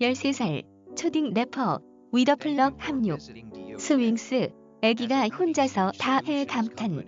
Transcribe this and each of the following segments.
13살 초딩 래퍼 위더플럭 합류 스윙스 애기가 혼자서 다 해 감탄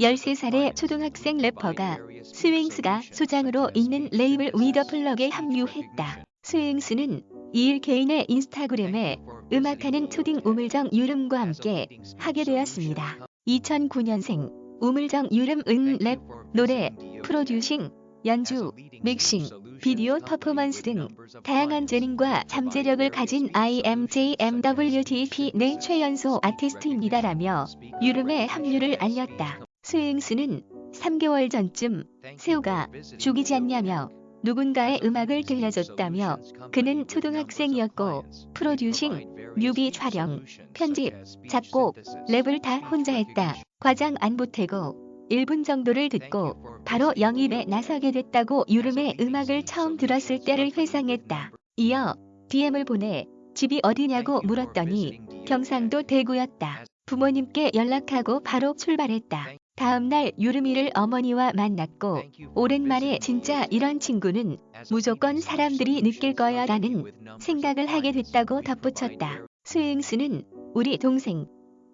13살의 초등학생 래퍼가 스윙스가 소장으로 있는 레이블 위더플럭에 합류했다. 스윙스는 2일 개인의 인스타그램에 음악하는 초딩 우물정 유름과 함께 하게 되었습니다. 2009년생 우물정 유름 은 랩, 노래, 프로듀싱, 연주, 믹싱, 비디오 퍼포먼스 등 다양한 재능과 잠재력을 가진 IMJMWTP 내 최연소 아티스트입니다라며 유름의 합류를 알렸다. 스윙스는 3개월 전쯤 세우가 죽이지 않냐며 누군가의 음악을 들려줬다며 그는 초등학생이었고 프로듀싱, 뮤비 촬영, 편집, 작곡, 랩을 다 혼자 했다. 과장 안 보태고 1분 정도를 듣고 바로 영입에 나서게 됐다고 유름의 음악을 처음 들었을 때를 회상했다. 이어 DM을 보내 집이 어디냐고 물었더니 경상도 대구였다. 부모님께 연락하고 바로 출발했다. 다음날 유름이를 어머니와 만났고 오랜만에 진짜 이런 친구는 무조건 사람들이 느낄 거야 라는 생각을 하게 됐다고 덧붙였다. 스윙스는 우리 동생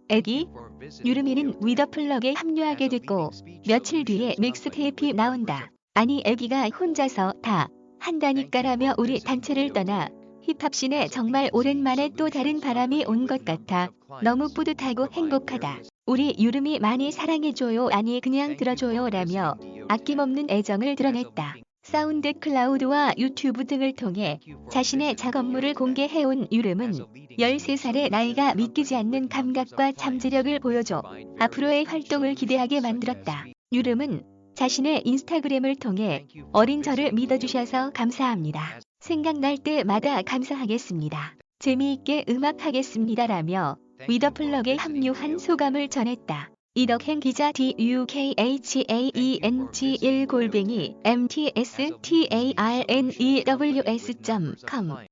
애기 유름이는 위더플럭에 합류하게 됐고 며칠 뒤에 믹스테이프 나온다. 아니 애기가 혼자서 다 한다니까라며 우리 단체를 떠나 힙합씬에 정말 오랜만에 또 다른 바람이 온 것 같아 너무 뿌듯하고 행복하다. 우리 유름이 많이 사랑해줘요 아니 그냥 들어줘요 라며 아낌없는 애정을 드러냈다. 사운드 클라우드와 유튜브 등을 통해 자신의 작업물을 공개해온 유름은 13살의 나이가 믿기지 않는 감각과 잠재력을 보여줘 앞으로의 활동을 기대하게 만들었다. 유름은 자신의 인스타그램을 통해 어린 저를 믿어주셔서 감사합니다. 생각날 때마다 감사하겠습니다. 재미있게 음악하겠습니다라며 위더플럭에 합류한 소감을 전했다. 이덕행 기자 DUKHAENG 1골뱅이 MTSTARNEWS.com